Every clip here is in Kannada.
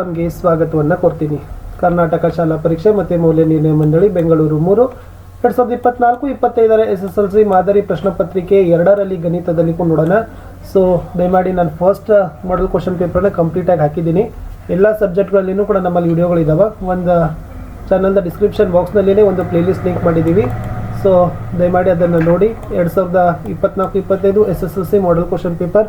ನಮಗೆ ಸ್ವಾಗತವನ್ನು ಕೊಡ್ತೀನಿ. ಕರ್ನಾಟಕ ಶಾಲಾ ಪರೀಕ್ಷೆ ಮತ್ತು ಮೌಲ್ಯ ನಿರ್ಣಯ ಮಂಡಳಿ, ಬೆಂಗಳೂರು ಮೂರು. ಎರಡು ಸಾವಿರದ ಇಪ್ಪತ್ನಾಲ್ಕು, ಇಪ್ಪತ್ತೈದರ ಎಸ್ ಎಸ್ ಎಲ್ ಸಿ ಮಾದರಿ ಪ್ರಶ್ನೆ ಪತ್ರಿಕೆ ಎರಡರಲ್ಲಿ ಗಣಿತದಲ್ಲಿ ನೋಡೋಣ ಸೊ ದಯಮಾಡಿ ನಾನು ಫಸ್ಟ್ ಮಾಡಲ್ ಕ್ವಶನ್ ಪೇಪರ್ನ ಕಂಪ್ಲೀಟಾಗಿ ಹಾಕಿದ್ದೀನಿ. ಎಲ್ಲ ಸಬ್ಜೆಕ್ಟ್ಗಳಲ್ಲಿನೂ ಕೂಡ ನಮ್ಮಲ್ಲಿ ವಿಡಿಯೋಗಳಿದ್ದಾವೆ ಒಂದು ಚಾನಲ್ದ ಡಿಸ್ಕ್ರಿಪ್ಷನ್ ಬಾಕ್ಸ್ನಲ್ಲೇ ಒಂದು ಪ್ಲೇಲಿಸ್ಟ್ ಲಿಂಕ್ ಮಾಡಿದ್ದೀವಿ ಸೊ ದಯಮಾಡಿ ಅದನ್ನು ನೋಡಿ. ಎರಡು ಸಾವಿರದ ಇಪ್ಪತ್ನಾಲ್ಕು, ಇಪ್ಪತ್ತೈದು S S L C model question paper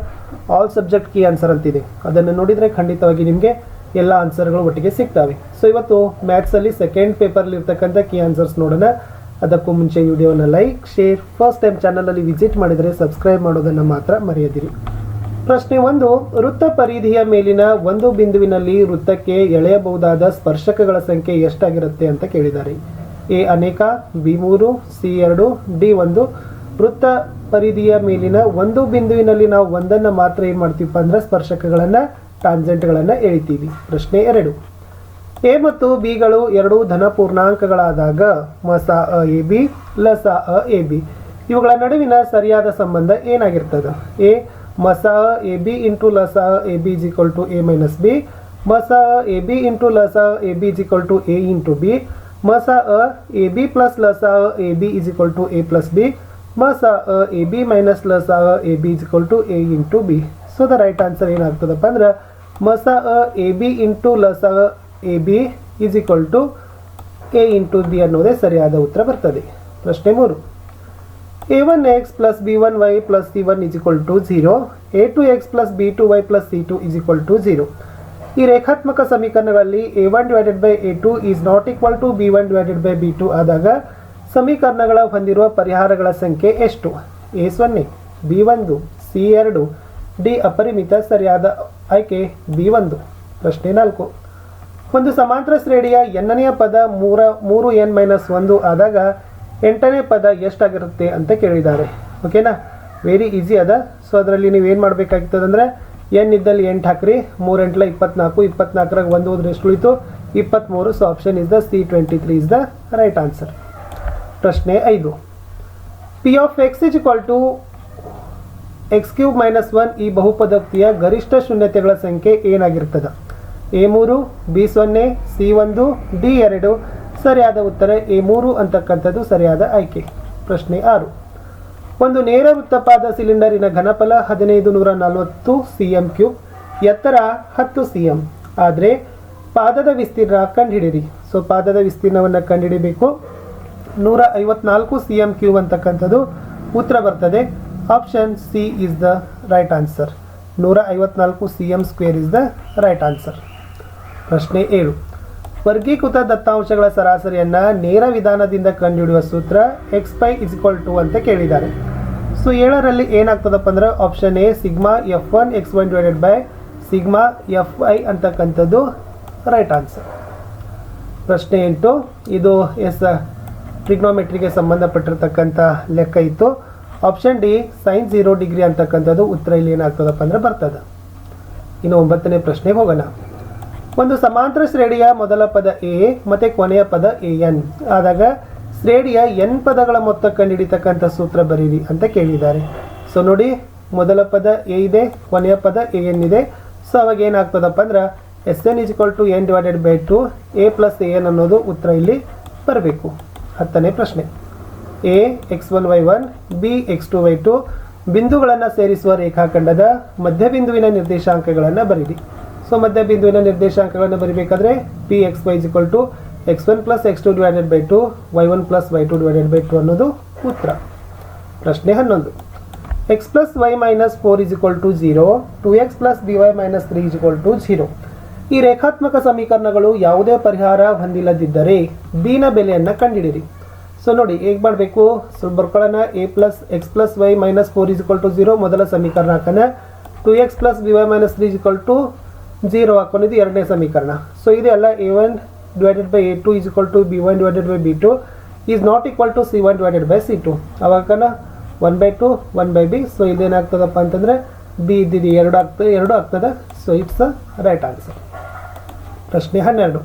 all subject key answer ಅಂತಿದೆ. ಅದನ್ನು ನೋಡಿದರೆ ಖಂಡಿತವಾಗಿ ನಿಮಗೆ ಎಲ್ಲ ಆನ್ಸರ್ಗಳು ಒಟ್ಟಿಗೆ ಸಿಗ್ತವೆ. ಸೊ ಇವತ್ತು ಮ್ಯಾಥ್ಸಲ್ಲಿ ಸೆಕೆಂಡ್ ಪೇಪರ್ಲಿ ಇರ್ತಕ್ಕಂಥ ಕೀ ಆನ್ಸರ್ಸ್ ನೋಡೋಣ. ಅದಕ್ಕೂ ಮುಂಚೆ ವಿಡಿಯೋನ ಲೈಕ್ ಶೇರ್ ಫಸ್ಟ್ ಟೈಮ್ ಚಾನಲಲ್ಲಿ ವಿಸಿಟ್ ಮಾಡಿದರೆ ಸಬ್ಸ್ಕ್ರೈಬ್ ಮಾಡೋದನ್ನು ಮಾತ್ರ ಮರೆಯದಿರಿ. ಪ್ರಶ್ನೆ ಒಂದು, ವೃತ್ತ ಪರಿಧಿಯ ಮೇಲಿನ ಒಂದು ಬಿಂದುವಿನಲ್ಲಿ ವೃತ್ತಕ್ಕೆ ಎಳೆಯಬಹುದಾದ ಸ್ಪರ್ಶಕಗಳ ಸಂಖ್ಯೆ ಎಷ್ಟಾಗಿರುತ್ತೆ ಅಂತ ಕೇಳಿದ್ದಾರೆ. ಎ ಅನೇಕ, ಬಿ ಮೂರು, ಸಿ ಎರಡು, ಡಿ ಒಂದು. ವೃತ್ತ ಪರಿಧಿಯ ಮೇಲಿನ ಒಂದು ಬಿಂದುವಿನಲ್ಲಿ ನಾವು ಒಂದನ್ನು ಮಾತ್ರ ಏನು ಮಾಡ್ತೀವಪ್ಪ ಅಂದ್ರೆ ಸ್ಪರ್ಶಕಗಳನ್ನು ಟಾಂಜೆಂಟ್ಗಳನ್ನು ಎಳಿತೀವಿ ಪ್ರಶ್ನೆ ಎರಡು ಎ ಮತ್ತು ಬಿಗಳು ಎರಡು ಧನ ಪೂರ್ಣಾಂಕಗಳಾದಾಗ ಮಸ ಅ ಎ ಬಿ ಲಸ ಅ ಎ ಬಿ ಇವುಗಳ ನಡುವಿನ ಸರಿಯಾದ ಸಂಬಂಧ ಏನಾಗಿರ್ತದೆ ಎ ಮಸ A B into ಲಸ A B is equal to A minus B ಮಸ A B into ಲಸ A B is equal to A into B ಮಸ ಅ A B plus ಲಸ A B is equal to A plus B ಮಸ ಅ A B minus ಲಸ A B is equal to A into B so the right answer ಏನಾಗ್ತದಪ್ಪ ಅಂದ್ರೆ ಮಸ ಅ, A, B into ಲಸ A, B is equal to A into B ಅನ್ನೋದೇ ಸರಿಯಾದ ಉತ್ತರ ಬರ್ತದೆ. ಪ್ರಶ್ನೆ ಮೂರು. A one X plus B one Y plus C one is equal to zero. A two X plus B two Y plus C two is equal to zero. ಈ ರೇಖಾತ್ಮಕ ಸಮೀಕರಣಗಳಲ್ಲಿ A one divided by A two is not equal to B one divided by B two ಆದಾಗ ಸಮೀಕರಣಗಳ ಹೊಂದಿರುವ ಪರಿಹಾರಗಳ ಸಂಖ್ಯೆ ಎಷ್ಟು? ಎ ಸೊನ್ನೆ, ಬಿ ಒಂದು, ಸಿ ಎರಡು, ಡಿ ಅಪರಿಮಿತ ಸರಿಯಾದ ಆಯ್ಕೆ ಬಿ ಒಂದು, ಪ್ರಶ್ನೆ ನಾಲ್ಕು. ಒಂದು ಸಮಾಂತರ ಶ್ರೇಣಿಯ ಎನ್ನನೆಯ ಪದ ಮೂರ, ಮೂರು ಎನ್ ಮೈನಸ್ ಒಂದು ಆದಾಗ ಎಂಟನೇ ಪದ ಎಷ್ಟಾಗಿರುತ್ತೆ ಅಂತ ಕೇಳಿದ್ದಾರೆ. ಓಕೆನಾ? ವೆರಿ ಈಸಿ ಅದ. ಸೊ ಅದರಲ್ಲಿ ನೀವು ಏನು ಮಾಡಬೇಕಾಗ್ತದೆ ಅಂದರೆ, ಎನ್ ಇದ್ದಲ್ಲಿ ಎಂಟು ಹಾಕ್ರಿ. ಮೂರು ಎಂಟ್ಲ ಇಪ್ಪತ್ನಾಲ್ಕು, ಇಪ್ಪತ್ನಾಲ್ಕರಾಗ ಒಂದು ಹೋದ್ರೆ ಎಷ್ಟು ಉಳಿತು? ಇಪ್ಪತ್ತ್ಮೂರು so option is the C twenty three is the right answer ಪ್ರಶ್ನೆ ಐದು. P of X is equal to X cube minus one ಈ ಬಹುಪದಕ್ತಿಯ ಗರಿಷ್ಠ ಶೂನ್ಯತೆಗಳ ಸಂಖ್ಯೆ ಏನಾಗಿರ್ತದೆ? ಎ ಮೂರು, ಬಿ ಸೊನ್ನೆ, ಸಿ ಒಂದು, ಡಿ ಎರಡು. ಸರಿಯಾದ ಉತ್ತರ ಎ ಮೂರು ಅಂತಕ್ಕಂಥದ್ದು ಸರಿಯಾದ ಆಯ್ಕೆ. ಪ್ರಶ್ನೆ ಆರು. ಒಂದು ನೇರ ವೃತ್ತಪಾದ ಸಿಲಿಂಡರಿನ ಘನಫಲ ಹದಿನೈದು ನೂರ ನಲವತ್ತು ಸಿ ಎಂ ಕ್ಯೂಬ್, ಎತ್ತರ ಹತ್ತು ಸಿ ಎಂ ಆದರೆ ಪಾದದ ವಿಸ್ತೀರ್ಣ ಕಂಡುಹಿಡಿಯಿರಿ. ಸೊ, ಪಾದದ ವಿಸ್ತೀರ್ಣವನ್ನು ಕಂಡುಹಿಡಿಬೇಕು. ನೂರ ಐವತ್ನಾಲ್ಕು ಸಿ ಎಂ ಕ್ಯೂಬ್ ಅಂತಕ್ಕಂಥದ್ದು ಉತ್ತರ ಬರ್ತದೆ. Option C is the right answer ನೂರ ಐವತ್ನಾಲ್ಕು C M square is the right answer ಪ್ರಶ್ನೆ ಏಳು. ವರ್ಗೀಕೃತ ದತ್ತಾಂಶಗಳ ಸರಾಸರಿಯನ್ನು ನೇರ ವಿಧಾನದಿಂದ ಕಂಡುಹಿಡಿಯುವ ಸೂತ್ರ X pi is equal to ಅಂತ ಕೇಳಿದ್ದಾರೆ. ಸೊ ಏಳರಲ್ಲಿ ಏನಾಗ್ತದಪ್ಪ ಅಂದ್ರೆ option A sigma F one X one divided by sigma F I ಅಂತಕ್ಕಂಥದ್ದು ರೈಟ್ ಆನ್ಸರ್ ಪ್ರಶ್ನೆ ಎಂಟು. ಇದು ಎಸ್ ಟ್ರಿಗ್ನೋಮೆಟ್ರಿಗೆ ಸಂಬಂಧಪಟ್ಟಿರತಕ್ಕಂಥ ಲೆಕ್ಕ ಇತ್ತು. Option D sine zero degree ಅಂತಕ್ಕಂಥದ್ದು ಉತ್ತರ ಇಲ್ಲಿ ಏನಾಗ್ತದಪ್ಪ ಅಂದ್ರೆ ಬರ್ತದೆ. ಇನ್ನು ಒಂಬತ್ತನೇ ಪ್ರಶ್ನೆಗೆ ಹೋಗೋಣ. ಒಂದು ಸಮಾಂತರ ಶ್ರೇಣಿಯ ಮೊದಲ ಪದ ಎ ಮತ್ತು ಕೊನೆಯ ಪದ ಎ ಎನ್ ಆದಾಗ ಶ್ರೇಣಿಯ ಎನ್ ಪದಗಳ ಮೊತ್ತ ಕಂಡುಹಿಡಿತಕ್ಕಂಥ ಸೂತ್ರ ಬರೀರಿ ಅಂತ ಕೇಳಿದ್ದಾರೆ. ಸೊ ನೋಡಿ, ಮೊದಲ ಪದ ಎ ಇದೆ, ಕೊನೆಯ ಪದ ಎ ಎನ್ ಇದೆ. ಸೊ ಅವಾಗ ಏನಾಗ್ತದಪ್ಪ ಅಂದ್ರೆ S N is equal to N divided by two A plus A N ಅನ್ನೋದು ಉತ್ತರ ಇಲ್ಲಿ ಬರಬೇಕು. ಹತ್ತನೇ ಪ್ರಶ್ನೆ. A X one Y one B X two Y two ಬಿಂದುಗಳನ್ನು ಸೇರಿಸುವ ರೇಖಾಖಂಡದ ಮಧ್ಯಬಿಂದುವಿನ ನಿರ್ದೇಶಾಂಕಗಳನ್ನು ಬರೀರಿ ಸೊ ಮಧ್ಯಬಿಂದುವಿನ ನಿರ್ದೇಶಾಂಕಗಳನ್ನು ಬರೀಬೇಕಾದ್ರೆ P X Y equal to X one plus X two divided by two Y one plus Y two divided by two ಅನ್ನೋದು ಉತ್ತರ. ಪ್ರಶ್ನೆ ಹನ್ನೊಂದು. X plus Y minus four is equal to zero two X plus B Y minus three is equal to zero ಈ ರೇಖಾತ್ಮಕ ಸಮೀಕರಣಗಳು ಯಾವುದೇ ಪರಿಹಾರ ಹೊಂದಿಲ್ಲದಿದ್ದರೆ ಬಿನ ಬೆಲೆಯನ್ನು ಕಂಡುಹಿಡಿಯಿರಿ ಸೊ ನೋಡಿ, ಹೇಗೆ ಮಾಡಬೇಕು? So ಬರ್ಕೊಳ್ಳೋಣ. A plus X plus Y minus four is equal to zero ಮೊದಲ ಸಮೀಕರಣ ಹಾಕೋಣ. Two X plus B Y minus three is equal to zero ಹಾಕೊಂಡಿದ್ದು ಎರಡನೇ ಸಮೀಕರಣ. ಸೊ ಇದೆಲ್ಲ A one divided by A two is equal to B one divided by B two is not equal to C one divided by C two ಅವಾಗ one by two one by B so ಇದೇನಾಗ್ತದಪ್ಪ ಅಂತಂದರೆ ಬಿ ಇದ್ದಿದ್ದು ಎರಡು ಆಗ್ತದೆ ಎರಡು ಆಗ್ತದೆ. ಸೊ ಇಟ್ಸ್ ರೈಟ್ ಆನ್ಸರ್ ಪ್ರಶ್ನೆ ಹನ್ನೆರಡು.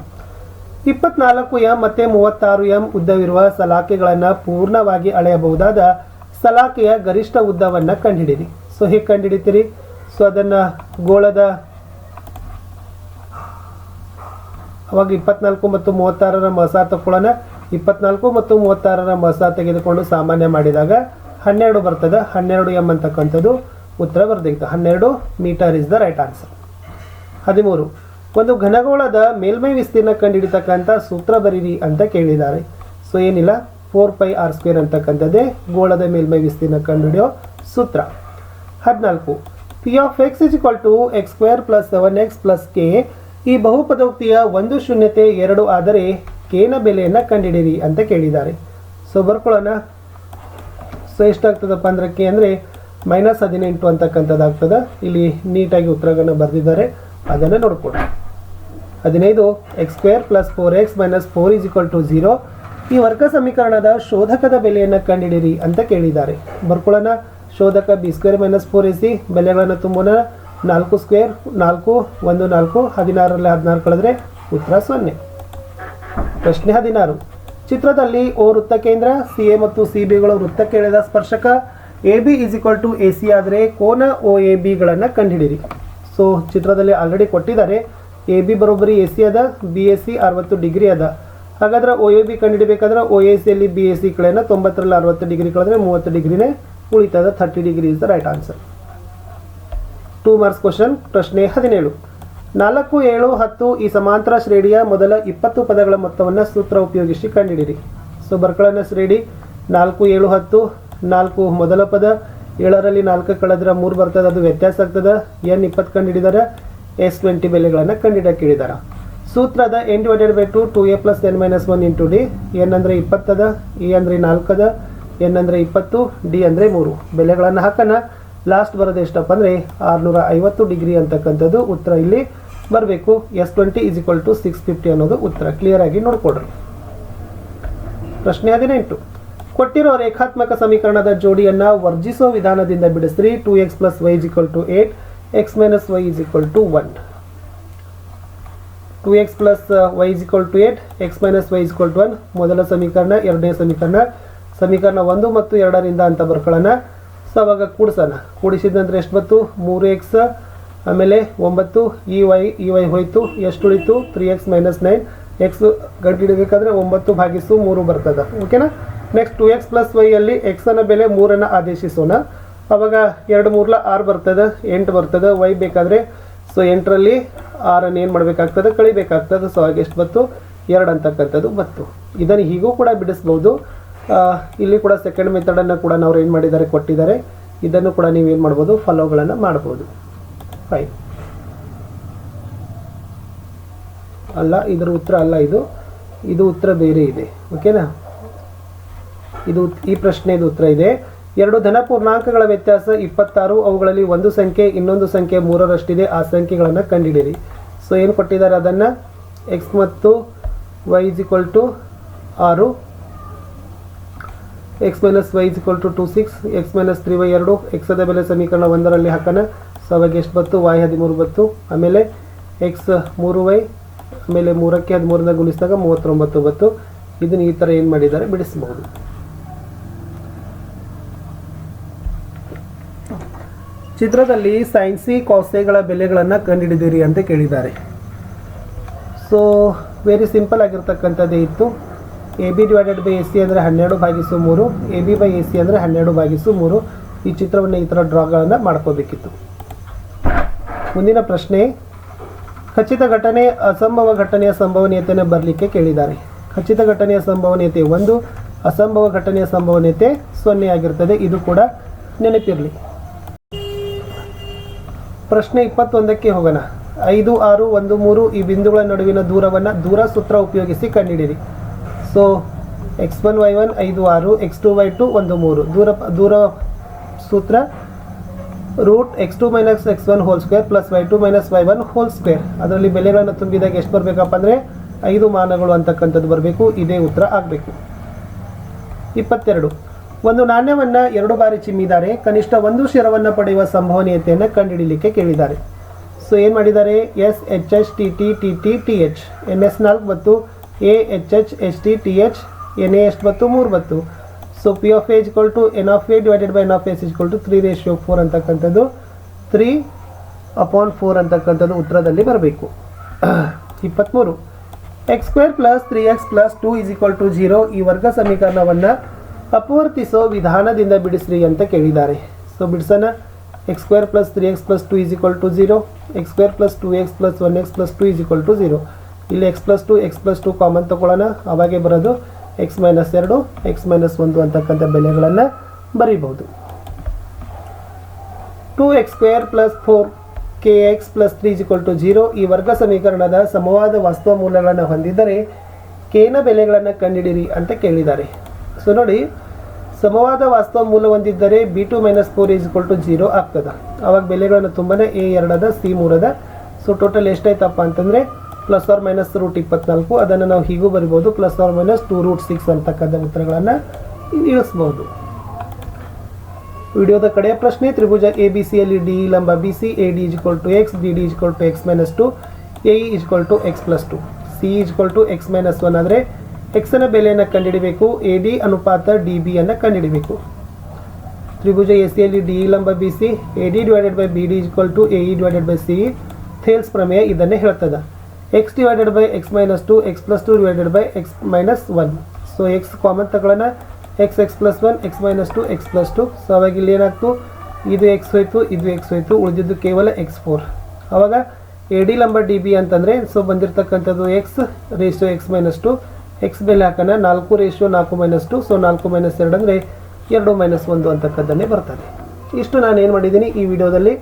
ಇಪ್ಪತ್ನಾಲ್ಕು ಎಂ ಮತ್ತು ಮೂವತ್ತಾರು ಎಂ ಉದ್ದವಿರುವ ಸಲಾಕೆಗಳನ್ನು ಪೂರ್ಣವಾಗಿ ಅಳೆಯಬಹುದಾದ ಸಲಾಕೆಯ ಗರಿಷ್ಠ ಉದ್ದವನ್ನು ಕಂಡುಹಿಡಿಯಿರಿ ಸೊ, ಹೀಗೆ ಕಂಡುಹಿಡಿತೀರಿ ಸೊ, ಅದನ್ನು ಗೋಳದ ಅವಾಗ ಇಪ್ಪತ್ನಾಲ್ಕು ಮತ್ತು ಮೂವತ್ತಾರರ ಮಸ ತಗೊಳ್ಳೋಣ ಇಪ್ಪತ್ನಾಲ್ಕು ಮತ್ತು ಮೂವತ್ತಾರರ ಮಸ ತೆಗೆದುಕೊಂಡು ಸಾಮಾನ್ಯ ಮಾಡಿದಾಗ ಹನ್ನೆರಡು ಬರ್ತದೆ. ಹನ್ನೆರಡು ಎಂ ಅಂತಕ್ಕಂಥದ್ದು ಉತ್ತರ ಬರ್ದಿತ್ತು. ಹನ್ನೆರಡು metre is the right answer. ಹದಿಮೂರು. ಒಂದು ಘನಗೋಳದ ಮೇಲ್ಮೈ ವಿಸ್ತೀರ್ಣ ಕಂಡುಹಿಡಿತಕ್ಕಂಥ ಸೂತ್ರ ಬರೀರಿ ಅಂತ ಕೇಳಿದ್ದಾರೆ. ಸೊ ಏನಿಲ್ಲ? ಫೋರ್ ಪೈ ಆರ್ ಸ್ಕ್ವೇರ್ ಅಂತಕ್ಕಂಥದ್ದೇ ಗೋಳದ ಮೇಲ್ಮೈ ವಿಸ್ತೀರ್ಣ ಕಂಡುಹಿಡಿಯೋ ಸೂತ್ರ. ಹದಿನಾಲ್ಕು. P of X is equal to X square plus seven X plus K ಈ ಬಹುಪದೋಕ್ತಿಯ ಒಂದು ಶೂನ್ಯತೆ ಎರಡು ಆದರೆ ಕೆನ ಬೆಲೆಯನ್ನು ಕಂಡುಹಿಡಿಯಿರಿ ಅಂತ ಕೇಳಿದ್ದಾರೆ. ಸೊ ಬರ್ಕೊಳ್ಳೋಣ. ಸೊ ಎಷ್ಟಾಗ್ತದಪ್ಪ ಅಂದ್ರೆ ಕೆ ಅಂದರೆ ಮೈನಸ್ ಹದಿನೆಂಟು ಅಂತಕ್ಕಂಥದ್ದಾಗ್ತದೆ. ಇಲ್ಲಿ ನೀಟಾಗಿ ಉತ್ತರಗಳನ್ನು ಬರೆದಿದ್ದಾರೆ. ಅದನ್ನು ನೋಡ್ಕೊಡಿ ಹದಿನೈದು X square plus four X minus four is equal to zero ಈ ವರ್ಗ ಸಮೀಕರಣದ ಶೋಧಕದ ಬೆಲೆಯನ್ನು ಕಂಡುಹಿಡಿಯಿರಿ ಅಂತ ಕೇಳಿದ್ದಾರೆ. ಬರ್ಕೊಳ್ಳೋಣ. ಶೋಧಕ B square minus four A C ಬೆಲೆಗಳನ್ನು ತುಂಬೋಣ. ನಾಲ್ಕು ಸ್ಕ್ವೇರ್ ನಾಲ್ಕು, ಒಂದು, ನಾಲ್ಕು, ಹದಿನಾರರಲ್ಲಿ ಹದಿನಾರು ಕಳೆದ್ರೆ ಉತ್ತರ ಸೊನ್ನೆ. ಪ್ರಶ್ನೆ ಹದಿನಾರು. ಚಿತ್ರದಲ್ಲಿ ಓ ವೃತ್ತ ಕೇಂದ್ರ, ಸಿ ಎ ಮತ್ತು ಸಿ ಬಿಗಳು ವೃತ್ತಕ್ಕೆ ಎಳೆದ ಸ್ಪರ್ಶಕ. A B is equal to A C ಆದರೆ ಕೋನ ಓ ಎ ಬಿಗಳನ್ನು ಕಂಡುಹಿಡಿಯಿರಿ ಸೊ ಚಿತ್ರದಲ್ಲಿ ಆಲ್ರೆಡಿ ಕೊಟ್ಟಿದ್ದಾರೆ. ಎ ಬಿ ಬರೋಬ್ಬರಿ ಎ ಸಿ ಅದ ಬಿ ಎಸ್ ಸಿ ಅರವತ್ತು ಡಿಗ್ರಿ ಅದ. ಹಾಗಾದ್ರೆ ಒ ಎ ಬಿ ಕಂಡುಹಿಡಬೇಕಾದ್ರೆ ಒ ಎ ಸಿಯಲ್ಲಿ ಬಿ ಎಸ್ ಸಿ ಕಳೆನ ತೊಂಬತ್ತರಲ್ಲಿ ಅರವತ್ತು ಡಿಗ್ರಿ ಕಳೆದ್ರೆ ಮೂವತ್ತು ಡಿಗ್ರಿನೇ ಉಳಿತದ thirty degree is the right answer two marks question ಪ್ರಶ್ನೆ ಹದಿನೇಳು. ನಾಲ್ಕು, ಏಳು, ಹತ್ತು ಈ ಸಮಾಂತರ ಶ್ರೇಣಿಯ ಮೊದಲ ಇಪ್ಪತ್ತು ಪದಗಳ ಮೊತ್ತವನ್ನು ಸೂತ್ರ ಉಪಯೋಗಿಸಿ ಕಂಡುಹಿಡಿರಿ ಸೊ ಬರ್ಕಳನ್ನ ಶ್ರೇಣಿ, ನಾಲ್ಕು, ಏಳು, ಹತ್ತು, ನಾಲ್ಕು ಮೊದಲ ಪದ, ಏಳರಲ್ಲಿ ನಾಲ್ಕು ಕಳೆದ್ರೆ ಮೂರು ಬರ್ತದೆ, ಅದು ವ್ಯತ್ಯಾಸ ಆಗ್ತದೆ. ಎನ್ ಇಪ್ಪತ್ತು ಕಂಡುಹಿಡಿದಾರೆ ಎಸ್ ಟ್ವೆಂಟಿ ಬೆಲೆಗಳನ್ನು ಕಂಡಿಡ ಹೇಳಿದಾರೆ ಸೂತ್ರದ N divided by two two A plus N minus one into D N ಅಂದರೆ ಇಪ್ಪತ್ತದ ಎ ಅಂದರೆ ನಾಲ್ಕದ ಎನ್ ಅಂದರೆ ಇಪ್ಪತ್ತು ಡಿ ಅಂದರೆ ಮೂರು. ಬೆಲೆಗಳನ್ನು ಹಾಕೋಣ. ಲಾಸ್ಟ್ ಬರೋದು ಎಷ್ಟಪ್ಪ ಅಂದರೆ ಆರುನೂರ ಐವತ್ತು ಡಿಗ್ರಿ ಅಂತಕ್ಕಂಥದ್ದು ಉತ್ತರ ಇಲ್ಲಿ ಬರಬೇಕು. S twenty is equal to six fifty ಅನ್ನೋದು ಉತ್ತರ. ಕ್ಲಿಯರ್ ಆಗಿ ನೋಡ್ಕೊಡ್ರಿ ಪ್ರಶ್ನೆ ಹದಿನೆಂಟು. ಕೊಟ್ಟಿರೋ ರೇಖಾತ್ಮಕ ಸಮೀಕರಣದ ಜೋಡಿಯನ್ನು ವರ್ಜಿಸೋ ವಿಧಾನದಿಂದ ಬಿಡಿಸ್ರಿ. Two X plus Y equal to eight minus Y is equal to one two X plus Y is equal to eight X minus Y is equal to one ಮೊದಲ ಸಮೀಕರಣ, ಎರಡನೇ ಸಮೀಕರಣ. ಸಮೀಕರಣ ಒಂದು ಮತ್ತು ಎರಡರಿಂದ ಅಂತ ಬರ್ಕೊಳ್ಳೋಣ. ಸೊ, ಅವಾಗ ಕೂಡಿಸೋಣ. ಕೂಡಿಸಿದ ನಂತರ ಎಷ್ಟು ಬಂತು? ಮೂರು ಎಕ್ಸ್ ಆಮೇಲೆ ಒಂಬತ್ತು ಇ ವೈ ಇ ವೈ ಹೋಯಿತು. ಎಷ್ಟು ಉಳಿತು? Three X minus nine X ಗಂಟು ಹಿಡಬೇಕಾದ್ರೆ ಒಂಬತ್ತು ಭಾಗಿಸು ಮೂರು ಬರ್ತದೆ. ಓಕೆನಾ ನೆಕ್ಸ್ಟ್ ಟು ಎಕ್ಸ್ ಪ್ಲಸ್ ವೈಯಲ್ಲಿ ಎಕ್ಸನ ಬೆಲೆ ಮೂರನ್ನು ಆದೇಶಿಸೋಣ. ಅವಾಗ ಎರಡು ಮೂರ್ಲ ಆರು ಬರ್ತದೆ, ಎಂಟು ಬರ್ತದೆ, ವೈ ಬೇಕಾದರೆ. ಸೊ ಎಂಟರಲ್ಲಿ ಆರನ್ನು ಏನು ಮಾಡಬೇಕಾಗ್ತದೆ? ಕಳಿಬೇಕಾಗ್ತದೆ. ಸೊ ಹಾಗೆ ಎಷ್ಟು ಬತ್ತು? ಎರಡು ಅಂತಕ್ಕಂಥದ್ದು ಬತ್ತು. ಇದನ್ನು ಹೀಗೂ ಕೂಡ ಬಿಡಿಸ್ಬೋದು. ಇಲ್ಲಿ ಕೂಡ ಸೆಕೆಂಡ್ ಮೆಥಡನ್ನು ಕೂಡ ನಾವು ಏನು ಮಾಡಿದ್ದಾರೆ? ಕೊಟ್ಟಿದ್ದಾರೆ. ಇದನ್ನು ಕೂಡ ನೀವು ಏನು ಮಾಡ್ಬೋದು? ಫಾಲೋಗಳನ್ನು ಮಾಡ್ಬೋದು. ಫೈನ್ ಅಲ್ಲ, ಇದರ ಉತ್ತರ ಅಲ್ಲ ಇದು. ಇದು ಉತ್ತರ ಬೇರೆ ಇದೆ. ಓಕೆನಾ ಇದು ಈ ಪ್ರಶ್ನೆದು ಉತ್ತರ ಇದೆ. ಎರಡು ಧನ ಪೂರ್ಣಾಂಕಗಳ ವ್ಯತ್ಯಾಸ ಇಪ್ಪತ್ತಾರು, ಅವುಗಳಲ್ಲಿ ಒಂದು ಸಂಖ್ಯೆ, ಇನ್ನೊಂದು ಸಂಖ್ಯೆ ಮೂರರಷ್ಟಿದೆ. ಆ ಸಂಖ್ಯೆಗಳನ್ನು ಕಂಡುಹಿಡಿಯಿರಿ ಸೊ ಏನು ಕೊಟ್ಟಿದ್ದಾರೆ ಅದನ್ನು? ಎಕ್ಸ್ ಮತ್ತು ವೈ ಇಸ್ ಈಕ್ವಲ್ ಟು ಆರು. X minus Y is equal to two six X minus three Y ಎರಡು. ಎಕ್ಸದ ಬೆಲೆ ಸಮೀಕರಣ ಒಂದರಲ್ಲಿ ಹಾಕೋಣ. ಸೊ ಅವಾಗ ಎಷ್ಟು ಬತ್ತು ವೈ ಹದಿಮೂರು ಬತ್ತು ಆಮೇಲೆ ಎಕ್ಸ್ ಮೂರು ವೈ ಆಮೇಲೆ ಮೂರಕ್ಕೆ ಹದಿಮೂರನ್ನ ಗುಣಿಸಿದಾಗ ಮೂವತ್ತೊಂಬತ್ತು ಬತ್ತು ಇದನ್ನು ಈ ಥರ ಏನು ಮಾಡಿದ್ದಾರೆ? ಬಿಡಿಸ್ಬಹುದು. ಚಿತ್ರದಲ್ಲಿ ಸೈನ್ಸಿ ಕೋಸೆಗಳ ಬೆಲೆಗಳನ್ನು ಕಂಡುಹಿಡಿದಿರಿ ಅಂತ ಕೇಳಿದ್ದಾರೆ. ಸೊ ವೆರಿ ಸಿಂಪಲ್ ಆಗಿರ್ತಕ್ಕಂಥದ್ದೇ ಇತ್ತು. A B divided by A C ಅಂದರೆ ಹನ್ನೆರಡು ಭಾಗಿಸು ಮೂರು. A B by A C ಅಂದರೆ ಹನ್ನೆರಡು ಭಾಗಿಸು ಮೂರು. ಈ ಚಿತ್ರವನ್ನು ಈ ಥರ ಡ್ರಾಗಳನ್ನು ಮಾಡ್ಕೋಬೇಕಿತ್ತು. ಮುಂದಿನ ಪ್ರಶ್ನೆ, ಖಚಿತ ಘಟನೆ, ಅಸಂಭವ ಘಟನೆಯ ಸಂಭವನೀಯತೆಯನ್ನು ಬರಲಿಕ್ಕೆ ಕೇಳಿದ್ದಾರೆ. ಖಚಿತ ಘಟನೆಯ ಸಂಭವನೀಯತೆ ಒಂದು, ಅಸಂಭವ ಘಟನೆಯ ಸಂಭವನೀಯತೆ ಸೊನ್ನೆ ಆಗಿರ್ತದೆ. ಇದು ಕೂಡ ನೆನಪಿರಲಿ. ಪ್ರಶ್ನೆ ಇಪ್ಪತ್ತೊಂದಕ್ಕೆ ಹೋಗೋಣ. ಐದು, ಆರು, ಒಂದು, ಮೂರು ಈ ಬಿಂದುಗಳ ನಡುವಿನ ದೂರವನ್ನು ದೂರ ಸೂತ್ರ ಉಪಯೋಗಿಸಿ ಕಂಡುಹಿಡಿಯಿರಿ. So X one Y one ಐದು, ಆರು ಎಕ್ಸ್ ಟು ವೈ ಟು ಒಂದು, ಮೂರು. ದೂರ ದೂರ ಸೂತ್ರ root X two minus X one whole square plus Y two minus Y one whole square ಅದರಲ್ಲಿ ಬೆಲೆಗಳನ್ನು ತುಂಬಿದಾಗ ಎಷ್ಟು ಬರಬೇಕಪ್ಪ ಅಂದರೆ ಐದು ಮಾನಗಳು ಅಂತಕ್ಕಂಥದ್ದು ಬರಬೇಕು. ಇದೇ ಉತ್ತರ ಆಗಬೇಕು. ಇಪ್ಪತ್ತೆರಡು. ಒಂದು ನಾಣ್ಯವನ್ನು ಎರಡು ಬಾರಿ ಚಿಮ್ಮಿದ್ದಾರೆ. ಕನಿಷ್ಠ ಒಂದು ಶಿರವನ್ನು ಪಡೆಯುವ ಸಂಭವನೀಯತೆಯನ್ನು ಕಂಡುಹಿಡಿಯಲಿಕ್ಕೆ ಕೇಳಿದ್ದಾರೆ. ಸೊ ಏನು ಮಾಡಿದ್ದಾರೆ? S H H T T T T T H N S ನಾಲ್ಕು ಮತ್ತು A H H H T T H N A ಎಷ್ಟು ಬತ್ತು ಮೂರು ಬತ್ತು so P of A equal to N of A divided by N of S equal to three ratio four ಅಂತಕ್ಕಂಥದ್ದು. ತ್ರೀ ಅಪಾನ್ ಫೋರ್ ಅಂತಕ್ಕಂಥದ್ದು ಉತ್ತರದಲ್ಲಿ ಬರಬೇಕು. ಇಪ್ಪತ್ತ್ಮೂರು X square plus three X plus two is equal to zero ಈ ವರ್ಗ ಸಮೀಕರಣವನ್ನು ಅಪವರ್ತಿಸೋ ವಿಧಾನದಿಂದ ಬಿಡಿಸ್ರಿ ಅಂತ ಕೇಳಿದ್ದಾರೆ. So ಬಿಡಿಸೋಣ. X square plus three X plus two is equal to zero X square plus two X plus one X plus two is equal to zero ಇಲ್ಲಿ X plus two X plus two common ತೊಗೊಳ್ಳೋಣ. ಅವಾಗೆ ಬರೋದು ಎಕ್ಸ್ ಮೈನಸ್ ಎರಡು ಎಕ್ಸ್ ಮೈನಸ್ ಒಂದು ಅಂತಕ್ಕಂಥ ಬೆಲೆಗಳನ್ನು ಬರೀಬಹುದು. Two X square plus four K X plus three equal to zero ಈ ವರ್ಗ ಸಮೀಕರಣದ ಸಮವಾದ ವಾಸ್ತವ ಮೂಲಗಳನ್ನು ಹೊಂದಿದ್ದರೆ ಕೆನ ಬೆಲೆಗಳನ್ನು ಕಂಡುಹಿಡಿರಿ ಅಂತ ಕೇಳಿದ್ದಾರೆ. ಸೊ ನೋಡಿ, ಸಮವಾದ ವಾಸ್ತವ ಮೂಲ ಹೊಂದಿದ್ದರೆ B two minus four is equal to zero ಆಗ್ತದೆ. ಅವಾಗ ಬೆಲೆಗಳನ್ನು ತುಂಬನೇ ಎ ಎರಡದ ಸಿ ಮೂರದ ಸೊ ಟೋಟಲ್ ಎಷ್ಟಾಯ್ತಪ್ಪ ಅಂತಂದರೆ ಪ್ಲಸ್ ಆರ್ ಮೈನಸ್ ರೂಟ್ ಇಪ್ಪತ್ನಾಲ್ಕು, ಅದನ್ನು ನಾವು ಹೀಗೂ ಬರಿಬೋದು. Plus or minus two root six ಅಂತಕ್ಕಂಥ ಉತ್ತರಗಳನ್ನು ಇಳಿಸ್ಬೋದು. ವಿಡಿಯೋದ ಕಡೆಯ ಪ್ರಶ್ನೆ, ತ್ರಿಭುಜ ಎ ಬಿ ಸಿಯಲ್ಲಿ ಡಿ ಲಂಬ B C A D equal to x D D equal to x minus two A equal to x plus two C equal to x minus one ಆದರೆ ಎಕ್ಸ್ನ ಬೆಲೆಯನ್ನು ಕಂಡುಹಿಡಿಯಬೇಕು ಎ ಡಿ ಅನುಪಾತ ಡಿ ಬಿಯನ್ನು ಅನ್ನು ಕಂಡುಹಿಡಿಯಬೇಕು ತ್ರಿಭುಜ ಎ ಸಿಯಲ್ಲಿ ಡಿ ಲಂಬ B C A D divided by B D equal to A E divided by C Thales ಪ್ರಮೇಯ ಇದನ್ನೇ ಹೇಳ್ತದೆ. X divided by x minus two x plus two divided by x minus one so x common ತಗೊಳ್ಳೋಣ. X x plus one x minus two x plus two so ಅವಾಗ ಇಲ್ಲಿ ಏನಾಗ್ತು? ಇದು ಎಕ್ಸ್ ಹೋಯ್ತು, ಇದು ಎಕ್ಸ್ ಹೋಯ್ತು, ಉಳಿದಿದ್ದು ಕೇವಲ ಎಕ್ಸ್ ಫೋರ್ ಅವಾಗ ಎ ಡಿ ಲಂಬ ಡಿ ಬಿ ಅಂತಂದರೆ ಸೊ ಬಂದಿರತಕ್ಕಂಥದ್ದು X ratio X minus two X ಬೆಲೆ ಹಾಕೋಣ ನಾಲ್ಕು ರೇಷಿಯೋ ನಾಲ್ಕು ಮೈನಸ್ ಟು ಸೊ ನಾಲ್ಕು ಮೈನಸ್ ಎರಡು ಅಂದರೆ ಎರಡು ಮೈನಸ್ ಒಂದು ಅಂತಕ್ಕದ್ದನ್ನೇ ಬರ್ತದೆ. ಇಷ್ಟು ನಾನು ಏನು ಮಾಡಿದ್ದೀನಿ? ಈ ವಿಡಿಯೋದಲ್ಲಿ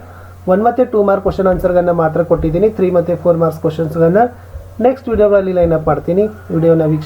ಒನ್ ಮತ್ತು ಟೂ ಮಾರ್ಕ್ ಕ್ವಶನ್ ಆನ್ಸರ್ಗಳನ್ನು ಮಾತ್ರ ಕೊಟ್ಟಿದ್ದೀನಿ ತ್ರೀ ಮತ್ತು ಫೋರ್ ಮಾರ್ಕ್ಸ್ ಕ್ವಶನ್ಸ್ಗಳನ್ನು ನೆಕ್ಸ್ಟ್ ವಿಡಿಯೋಗಳಲ್ಲಿ ಲೈನ್ ಅಪ್ ಮಾಡ್ತೀನಿ. ವಿಡಿಯೋನ ವೀಕ್ಷಿಸಿ.